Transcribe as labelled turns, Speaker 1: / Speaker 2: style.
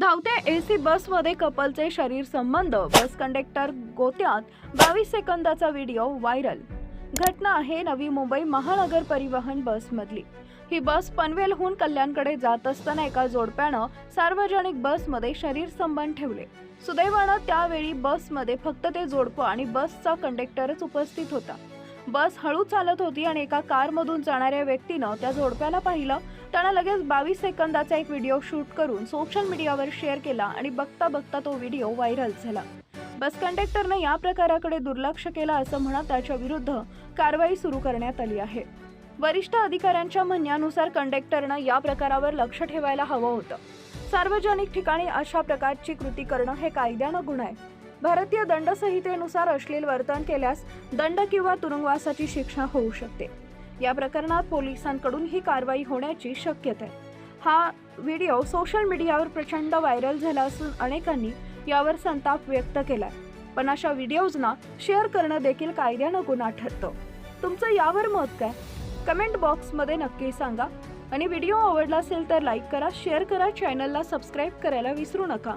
Speaker 1: धावत्या एसी बसमध्ये कपलचे शरीर संबंध बस कंडक्टर गोत्यात बावीस सेकंदाचा व्हिडिओ व्हायरल घटना आहे नवी मुंबई महानगर परिवहन बसमधली. ही बस पनवेलहून कल्याणकडे जात असताना एका जोडप्यानं सार्वजनिक बसमध्ये शरीर संबंध ठेवले. सुदैवानं त्यावेळी बसमध्ये फक्त ते जोडपं आणि बसचा कंडक्टरच उपस्थित होता. बस हळू चालत होती आणि एका कारमधून जाणाऱ्या व्यक्तीनं त्या जोडप्याला पाहिलं त्यानं लगेच बावीस सेकंदाचा एक व्हिडिओ शूट करून सोशल मीडियावर शेअर केला आणि बघता बघता तो व्हिडिओ व्हायरल झाला. बस कंडक्टरने या प्रकाराकडे दुर्लक्ष केलं असं म्हणत त्याच्या विरुद्ध कारवाई सुरू करण्यात आली आहे. वरिष्ठ अधिकाऱ्यांच्या म्हणण्यानुसार कंडक्टरनं या प्रकारावर लक्ष ठेवायला हवं होतं. सार्वजनिक ठिकाणी अशा प्रकारची कृती करणं हे कायद्यानं गुन्हा आहे. भारतीय दंडसंहितेनुसार अश्लील वर्तन केल्यास दंड किंवा तुरुंगवासाची शिक्षा होऊ शकते. या प्रकरणात पोलिसांकडून ही कारवाई होण्याची शक्यता. आहे हा व्हिडिओ सोशल मीडियावर प्रचंड व्हायरल झाला असून अनेकांनी यावर संताप व्यक्त केलाय. पण अशा व्हिडिओजना शेअर करणं देखील कायद्यानं गुन्हा ठरतं तुमचं यावर मत काय? कमेंट बॉक्समध्ये नक्की सांगा. आणि व्हिडिओ आवडला असेल तर लाईक करा शेअर करा चॅनलला सबस्क्राईब करायला विसरू नका.